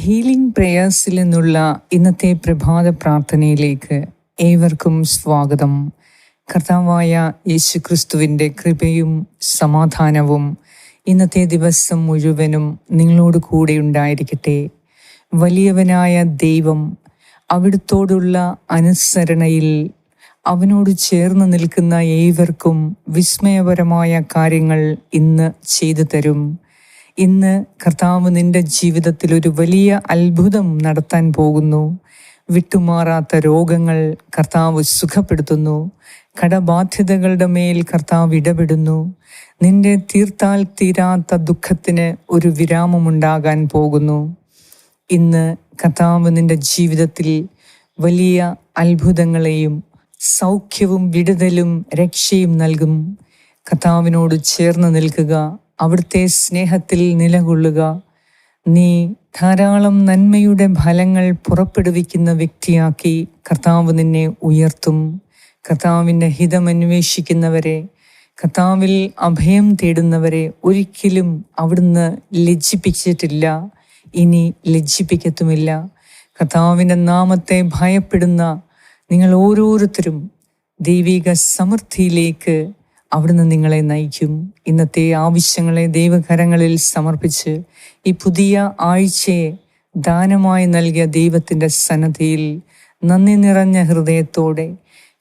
Healing പ്രേയേഴ്സിൽ നിന്നുള്ള ഇന്നത്തെ പ്രഭാത പ്രാർത്ഥനയിലേക്ക് ഏവർക്കും സ്വാഗതം. കർത്താവായ യേശുക്രിസ്തുവിന്റെ കൃപയും സമാധാനവും ഇന്നത്തെ ദിവസം മുഴുവനും നിങ്ങളോട് കൂടെ ഉണ്ടായിരിക്കട്ടെ. വലിയവനായ ദൈവം അവിടുത്തോടുള്ള അനുസരണയിൽ അവനോട് ചേർന്ന് നിൽക്കുന്ന ഏവർക്കും വിസ്മയപരമായ കാര്യങ്ങൾ ഇന്ന് ചെയ്തു തരും. ഇന്ന് കർത്താവ് നിന്റെ ജീവിതത്തിൽ ഒരു വലിയ അത്ഭുതം നടത്താൻ പോകുന്നു. വിട്ടുമാറാത്ത രോഗങ്ങൾ കർത്താവ് സുഖപ്പെടുത്തുന്നു. കടബാധ്യതകളുടെ മേൽ കർത്താവ് ഇടപെടുന്നു. നിന്റെ തീർത്താൽ തീരാത്ത ദുഃഖത്തിന് ഒരു വിരാമമുണ്ടാകാൻ പോകുന്നു. ഇന്ന് കർത്താവ് നിന്റെ ജീവിതത്തിൽ വലിയ അത്ഭുതങ്ങളെയും സൗഖ്യവും വിടുതലും രക്ഷയും നൽകും. കർത്താവിനോട് ചേർന്ന് നിൽക്കുക. അവിടുത്തെ സ്നേഹത്തിൽ നിലകൊള്ളുക. നീ ധാരാളം നന്മയുടെ ഫലങ്ങൾ പുറപ്പെടുവിക്കുന്ന വ്യക്തിയാക്കി കർത്താവ് നിന്നെ ഉയർത്തും. കർത്താവിന്റെ ഹിതമന്വേഷിക്കുന്നവരെ കർത്താവിൽ അഭയം തേടുന്നവരെ ഒരിക്കലും അവിടുന്ന് ലജ്ജിപ്പിച്ചിട്ടില്ല. ഇനി ലജ്ജിപ്പിക്കത്തുമില്ല. കർത്താവിന്റെ നാമത്തെ ഭയപ്പെടുന്ന നിങ്ങൾ ഓരോരുത്തരും ദൈവിക സമൃദ്ധിയിലേക്ക് അവിടുന്ന് നിങ്ങളെ നയിക്കും. ഇന്നത്തെ ആവശ്യങ്ങളെ ദൈവകരങ്ങളിൽ സമർപ്പിച്ച് ഈ പുതിയ ആഴ്ചയെ ദാനമായി നൽകിയ ദൈവത്തിന്റെ സന്നദ്ധിയിൽ നന്ദി നിറഞ്ഞ ഹൃദയത്തോടെ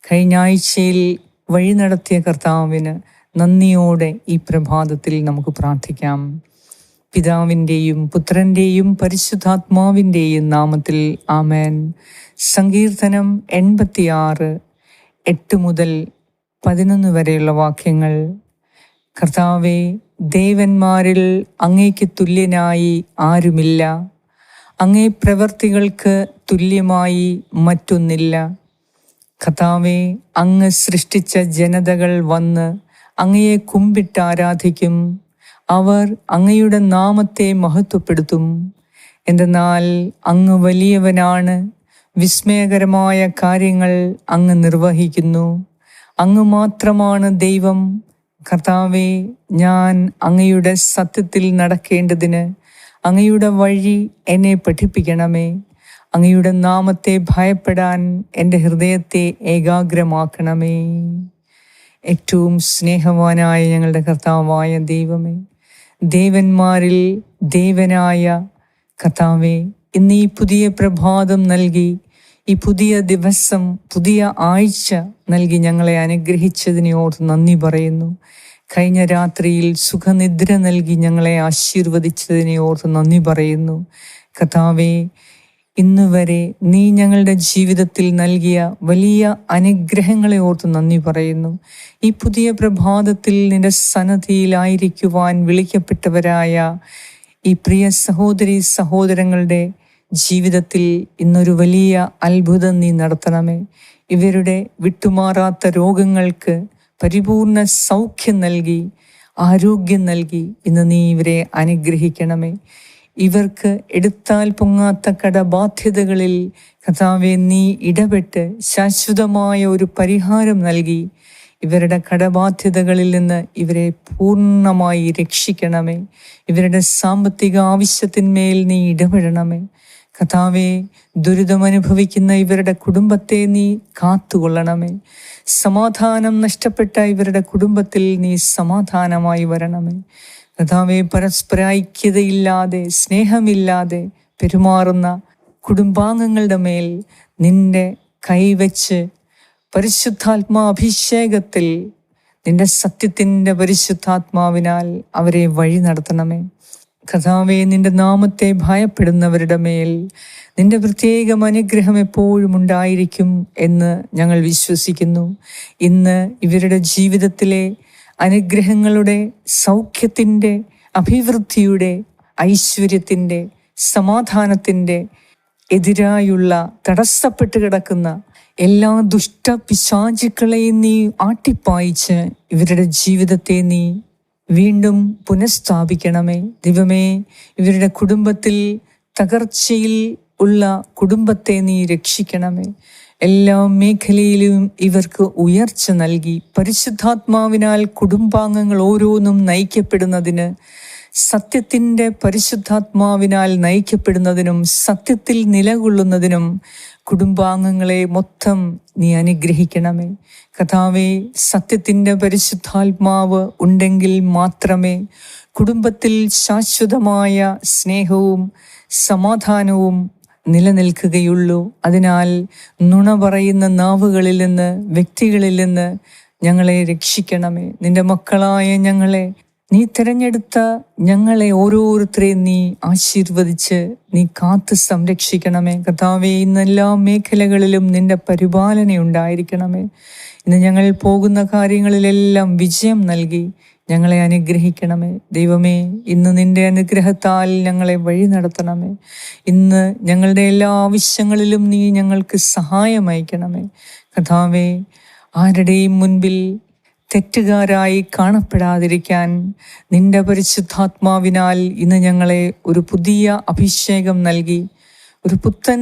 കഴിഞ്ഞ ആഴ്ചയിൽ വഴി നടത്തിയ കർത്താവിന് നന്ദിയോടെ ഈ പ്രഭാതത്തിൽ നമുക്ക് പ്രാർത്ഥിക്കാം. പിതാവിന്റെയും പുത്രന്റെയും പരിശുദ്ധാത്മാവിന്റെയും നാമത്തിൽ ആമേൻ. സങ്കീർത്തനം എൺപത്തിയാറ് എട്ട് മുതൽ പതിനൊന്ന് വരെയുള്ള വാക്യങ്ങൾ. കർത്താവെ ദേവന്മാരിൽ അങ്ങേക്ക് തുല്യനായി ആരുമില്ല. അങ്ങേ പ്രവർത്തികൾക്ക് തുല്യമായി മറ്റൊന്നില്ല. കർത്താവെ അങ്ങ് സൃഷ്ടിച്ച ജനതകൾ വന്ന് അങ്ങയെ കുമ്പിട്ട് ആരാധിക്കും. അവർ അങ്ങയുടെ നാമത്തെ മഹത്വപ്പെടുത്തും. എന്തെന്നാൽ അങ്ങ് വലിയവനാണ്. വിസ്മയകരമായ കാര്യങ്ങൾ അങ്ങ് നിർവഹിക്കുന്നു. അങ്ങ് മാത്രമാണ് ദൈവം. കർത്താവെ ഞാൻ അങ്ങയുടെ സത്യത്തിൽ നടക്കേണ്ടതിന് അങ്ങയുടെ വഴി എന്നെ പഠിപ്പിക്കണമേ. അങ്ങയുടെ നാമത്തെ ഭയപ്പെടാൻ എന്റെ ഹൃദയത്തെ ഏകാഗ്രമാക്കണമേ. ഏറ്റവും സ്നേഹവാനായ ഞങ്ങളുടെ കർത്താവായ ദൈവമേ ദേവന്മാരിൽ ദേവനായ കർത്താവെ ഇന്ന് ഈ പുതിയ പ്രഭാതം നൽകി ഈ പുതിയ ദിവസം പുതിയ ആഴ്ച നൽകി ഞങ്ങളെ അനുഗ്രഹിച്ചതിനെ നന്ദി പറയുന്നു. കഴിഞ്ഞ രാത്രിയിൽ സുഖനിദ്ര നൽകി ഞങ്ങളെ ആശീർവദിച്ചതിനെ നന്ദി പറയുന്നു. കഥാവേ ഇന്ന് വരെ നീ ഞങ്ങളുടെ ജീവിതത്തിൽ നൽകിയ വലിയ അനുഗ്രഹങ്ങളെ ഓർത്ത് നന്ദി പറയുന്നു. ഈ പുതിയ പ്രഭാതത്തിൽ നിന്റെ സന്നദ്ധിയിലായിരിക്കുവാൻ വിളിക്കപ്പെട്ടവരായ ഈ പ്രിയ സഹോദരി സഹോദരങ്ങളുടെ ജീവിതത്തിൽ ഇന്നൊരു വലിയ അത്ഭുതം നീ നടത്തണമേ. ഇവരുടെ വിട്ടുമാറാത്ത രോഗങ്ങൾക്ക് പരിപൂർണ സൗഖ്യം നൽകി ആരോഗ്യം നൽകി ഇന്ന് നീ ഇവരെ അനുഗ്രഹിക്കണമേ. ഇവർക്ക് എടുത്താൽ പൊങ്ങാത്ത കടബാധ്യതകളിൽ കഥാവെ നീ ഇടപെട്ട് ശാശ്വതമായ ഒരു പരിഹാരം നൽകി. ഇവരുടെ കടബാധ്യതകളിൽ നിന്ന് ഇവരെ പൂർണമായി രക്ഷിക്കണമേ. ഇവരുടെ സാമ്പത്തിക ആവശ്യത്തിന്മേൽ നീ ഇടപെടണമേ. കഥാവെ ദുരിതമനുഭവിക്കുന്ന ഇവരുടെ കുടുംബത്തെ നീ കാത്തുകൊള്ളണമേ. സമാധാനം നഷ്ടപ്പെട്ട ഇവരുടെ കുടുംബത്തിൽ നീ സമാധാനമായി വരണമേ. കഥാവെ പരസ്പര ഐക്യതയില്ലാതെ സ്നേഹമില്ലാതെ പെരുമാറുന്ന കുടുംബാംഗങ്ങളുടെ മേൽ നിന്റെ കൈവച്ച് പരിശുദ്ധാത്മാ അഭിഷേകത്തിൽ നിന്റെ സത്യത്തിന്റെ പരിശുദ്ധാത്മാവിനാൽ അവരെ വഴി നടത്തണമേ. കഥാവെ നിന്റെ നാമത്തെ ഭയപ്പെടുന്നവരുടെ മേൽ നിന്റെ പ്രത്യേകം അനുഗ്രഹം എപ്പോഴും ഉണ്ടായിരിക്കും എന്ന് ഞങ്ങൾ വിശ്വസിക്കുന്നു. ഇന്ന് ഇവരുടെ ജീവിതത്തിലെ അനുഗ്രഹങ്ങളുടെ സൗഖ്യത്തിന്റെ അഭിവൃദ്ധിയുടെ ഐശ്വര്യത്തിന്റെ സമാധാനത്തിന്റെ എതിരായുള്ള തടസ്സപ്പെട്ട് കിടക്കുന്ന എല്ലാ ദുഷ്ട പിശാചുക്കളെയും നീ ആട്ടിപ്പായിച്ച് ഇവരുടെ ജീവിതത്തെ നീ വീണ്ടും പുനഃസ്ഥാപിക്കണമേ. ദൈവമേ ഇവരുടെ കുടുംബത്തിൽ തകർച്ചയിൽ ഉള്ള കുടുംബത്തെ നീ രക്ഷിക്കണമേ. എല്ലാ മേഖലയിലും ഇവർക്ക് ഉയർച്ച നൽകി. പരിശുദ്ധാത്മാവിനാൽ കുടുംബാംഗങ്ങൾ ഓരോന്നും നയിക്കപ്പെടുന്നതിന് സത്യത്തിന്റെ പരിശുദ്ധാത്മാവിനാൽ നയിക്കപ്പെടുന്നതിനും സത്യത്തിൽ നിലകൊള്ളുന്നതിനും കുടുംബാംഗങ്ങളെ മൊത്തം നീ അനുഗ്രഹിക്കണമേ. കഥാവെ സത്യത്തിന്റെ പരിശുദ്ധാത്മാവ് ഉണ്ടെങ്കിൽ മാത്രമേ കുടുംബത്തിൽ ശാശ്വതമായ സ്നേഹവും സമാധാനവും നിലനിൽക്കുകയുള്ളൂ. അതിനാൽ നുണ പറയുന്ന നാവുകളിൽ നിന്ന് വ്യക്തികളിൽ നിന്ന് ഞങ്ങളെ രക്ഷിക്കണമേ. നിന്റെ മക്കളായ ഞങ്ങളെ നീ തിരഞ്ഞെടുത്ത ഞങ്ങളെ ഓരോരുത്തരെയും നീ ആശീർവദിച്ച് നീ കാത്ത് സംരക്ഷിക്കണമേ. കർത്താവെ ഇന്ന് എല്ലാ മേഖലകളിലും നിന്റെ പരിപാലന ഉണ്ടായിരിക്കണമേ. ഇന്ന് ഞങ്ങൾ പോകുന്ന കാര്യങ്ങളിലെല്ലാം വിജയം നൽകി ഞങ്ങളെ അനുഗ്രഹിക്കണമേ. ദൈവമേ ഇന്ന് നിന്റെ അനുഗ്രഹത്താൽ ഞങ്ങളെ വഴി നടത്തണമേ. ഇന്ന് ഞങ്ങളുടെ എല്ലാ ആവശ്യങ്ങളിലും നീ ഞങ്ങൾക്ക് സഹായം അയക്കണമേ. കഥാവേ ആരുടെയും മുൻപിൽ തെറ്റുകാരായി കാണപ്പെടാതിരിക്കാൻ നിന്റെ പരിശുദ്ധാത്മാവിനാൽ ഇന്ന് ഞങ്ങളെ ഒരു പുതിയ അഭിഷേകം നൽകി ഒരു പുത്തൻ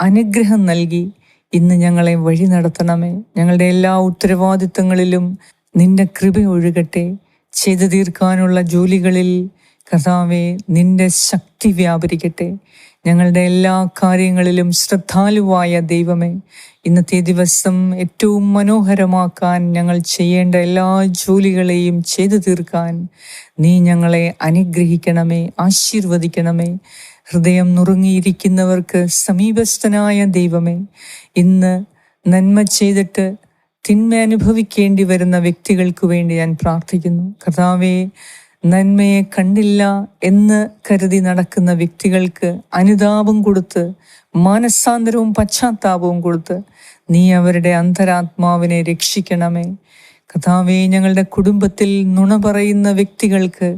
അനുഗ്രഹം നൽകി ഇന്ന് ഞങ്ങളെ വഴി നടത്തണമേ. ഞങ്ങളുടെ എല്ലാ ഉത്തരവാദിത്തങ്ങളിലും നിന്റെ കൃപ ഒഴുകട്ടെ. ചെയ്തു തീർക്കാനുള്ള ജോലികളിൽ കർത്താവെ നിന്റെ ശക്തി വ്യാപരിക്കട്ടെ. ഞങ്ങളുടെ എല്ലാ കാര്യങ്ങളിലും ശ്രദ്ധാലുവായ ദൈവമേ ഇന്നത്തെ ദിവസം ഏറ്റവും മനോഹരമാക്കാൻ ഞങ്ങൾ ചെയ്യേണ്ട എല്ലാ ജോലികളെയും ചെയ്തു തീർക്കാൻ നീ ഞങ്ങളെ അനുഗ്രഹിക്കണമേ ആശീർവദിക്കണമേ. ഹൃദയം നുറുങ്ങിയിരിക്കുന്നവർക്ക് സമീപസ്ഥനായ ദൈവമേ ഇന്ന് നന്മ ചെയ്തിട്ട് തിന്മ അനുഭവിക്കേണ്ടി വരുന്ന വ്യക്തികൾക്ക് വേണ്ടി ഞാൻ പ്രാർത്ഥിക്കുന്നു. കർത്താവെ നന്മയെ കണ്ടില്ല എന്ന് കരുതി നടക്കുന്ന വ്യക്തികൾക്ക് അനുതാപം കൊടുത്ത് മാനസാന്തരവും പശ്ചാത്താപവും കൊടുത്ത് നീ അവരുടെ അന്തരാത്മാവിനെ രക്ഷിക്കണമേ. കഥാവേ ഞങ്ങളുടെ കുടുംബത്തിൽ നുണ പറയുന്ന വ്യക്തികൾക്ക്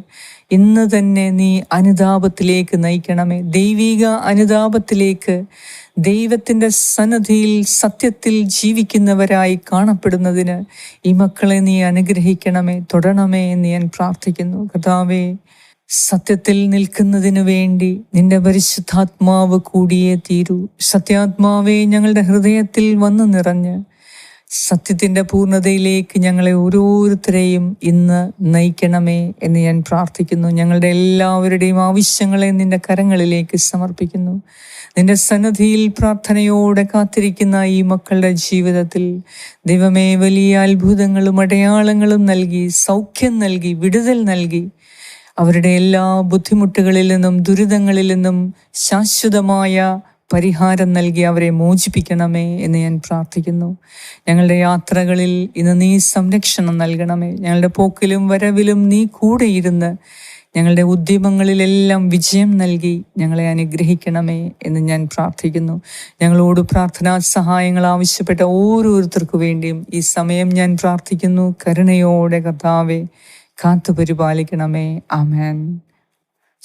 ഇന്ന് തന്നെ നീ അനുതാപത്തിലേക്ക് നയിക്കണമേ. ദൈവിക അനുതാപത്തിലേക്ക് ദൈവത്തിന്റെ സന്നദ്ധിയിൽ സത്യത്തിൽ ജീവിക്കുന്നവരായി കാണപ്പെടുന്നതിന് ഈ മക്കളെ നീ അനുഗ്രഹിക്കണമേ തൊടണമേ എന്ന് ഞാൻ പ്രാർത്ഥിക്കുന്നു. കഥാവേ സത്യത്തിൽ നിൽക്കുന്നതിനു വേണ്ടി നിന്റെ പരിശുദ്ധാത്മാവ് കൂടിയേ തീരൂ. സത്യാത്മാവേ ഞങ്ങളുടെ ഹൃദയത്തിൽ വന്നു നിറഞ്ഞ് സത്യത്തിന്റെ പൂർണതയിലേക്ക് ഞങ്ങളെ ഓരോരുത്തരെയും ഇന്ന് നയിക്കണമേ എന്ന് ഞാൻ പ്രാർത്ഥിക്കുന്നു. ഞങ്ങളുടെ എല്ലാവരുടെയും ആവശ്യങ്ങളെ നിന്റെ കരങ്ങളിലേക്ക് സമർപ്പിക്കുന്നു. നിന്റെ സന്നദ്ധിയിൽ പ്രാർത്ഥനയോടെ കാത്തിരിക്കുന്ന ഈ മക്കളുടെ ജീവിതത്തിൽ ദൈവമേ വലിയ അത്ഭുതങ്ങളും അടയാളങ്ങളും നൽകി സൗഖ്യം നൽകി വിടുതൽ നൽകി. അവരുടെ എല്ലാ ബുദ്ധിമുട്ടുകളിൽ നിന്നും ദുരിതങ്ങളിൽ നിന്നും ശാശ്വതമായ പരിഹാരം നൽകി അവരെ മോചിപ്പിക്കണമേ എന്ന് ഞാൻ പ്രാർത്ഥിക്കുന്നു. ഞങ്ങളുടെ യാത്രകളിൽ ഇന്ന് നീ സംരക്ഷണം നൽകണമേ. ഞങ്ങളുടെ പോക്കിലും വരവിലും നീ കൂടെയിരുന്ന് ഞങ്ങളുടെ ഉദ്യമങ്ങളിലെല്ലാം വിജയം നൽകി ഞങ്ങളെ അനുഗ്രഹിക്കണമേ എന്ന് ഞാൻ പ്രാർത്ഥിക്കുന്നു. ഞങ്ങളോട് പ്രാർത്ഥനാ സഹായങ്ങൾ ആവശ്യപ്പെട്ട ഓരോരുത്തർക്കു വേണ്ടിയും ഈ സമയം ഞാൻ പ്രാർത്ഥിക്കുന്നു. കരുണയോടെ കഥാവെ കാത്തു പരിപാലിക്കണമേ ആമേൻ.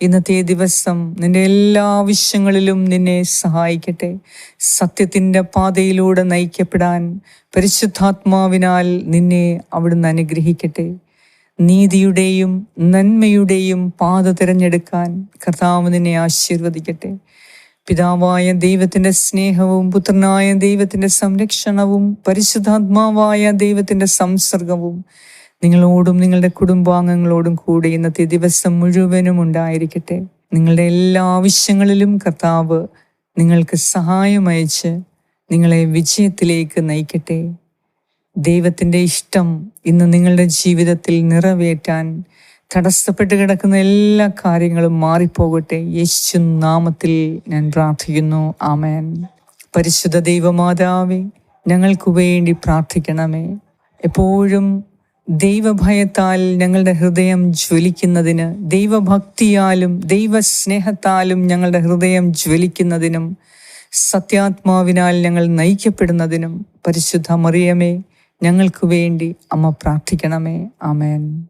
ഇന്നത്തെ ദിവസം നിന്റെ എല്ലാ ആവശ്യങ്ങളിലും നിന്നെ സഹായിക്കട്ടെ. സത്യത്തിന്റെ പാതയിലൂടെ നയിക്കപ്പെടാൻ പരിശുദ്ധാത്മാവിനാൽ നിന്നെ അവിടുന്ന് അനുഗ്രഹിക്കട്ടെ. നീതിയുടെയും നന്മയുടെയും പാത തിരഞ്ഞെടുക്കാൻ കർത്താവ് നിന്നെ ആശീർവദിക്കട്ടെ. പിതാവായ ദൈവത്തിന്റെ സ്നേഹവും പുത്രനായ ദൈവത്തിന്റെ സംരക്ഷണവും പരിശുദ്ധാത്മാവായ ദൈവത്തിന്റെ സംസർഗവും നിങ്ങളോടും നിങ്ങളുടെ കുടുംബാംഗങ്ങളോടും കൂടി ഇന്നത്തെ ദിവസം മുഴുവനും ഉണ്ടായിരിക്കട്ടെ. നിങ്ങളുടെ എല്ലാ ആവശ്യങ്ങളിലും കർത്താവ് നിങ്ങൾക്ക് സഹായം അയച്ച് നിങ്ങളെ വിജയത്തിലേക്ക് നയിക്കട്ടെ. ദൈവത്തിന്റെ ഇഷ്ടം ഇന്ന് നിങ്ങളുടെ ജീവിതത്തിൽ നിറവേറ്റാൻ തടസ്സപ്പെട്ട് കിടക്കുന്ന എല്ലാ കാര്യങ്ങളും മാറിപ്പോകട്ടെ. യേശു നാമത്തിൽ ഞാൻ പ്രാർത്ഥിക്കുന്നു. ആമേൻ. പരിശുദ്ധ ദൈവമാതാവേ ഞങ്ങൾക്ക് വേണ്ടി പ്രാർത്ഥിക്കണമേ. എപ്പോഴും ദൈവഭയത്താൽ ഞങ്ങളുടെ ഹൃദയം ജ്വലിക്കുന്നതിന് ദൈവഭക്തിയാലും ദൈവസ്നേഹത്താലും ഞങ്ങളുടെ ഹൃദയം ജ്വലിക്കുന്നതിനും സത്യാത്മാവിനാൽ ഞങ്ങൾ നയിക്കപ്പെടുന്നതിനും പരിശുദ്ധ മറിയമേ ഞങ്ങൾക്ക് വേണ്ടി അമ്മ പ്രാർത്ഥിക്കണമേ. ആമേൻ.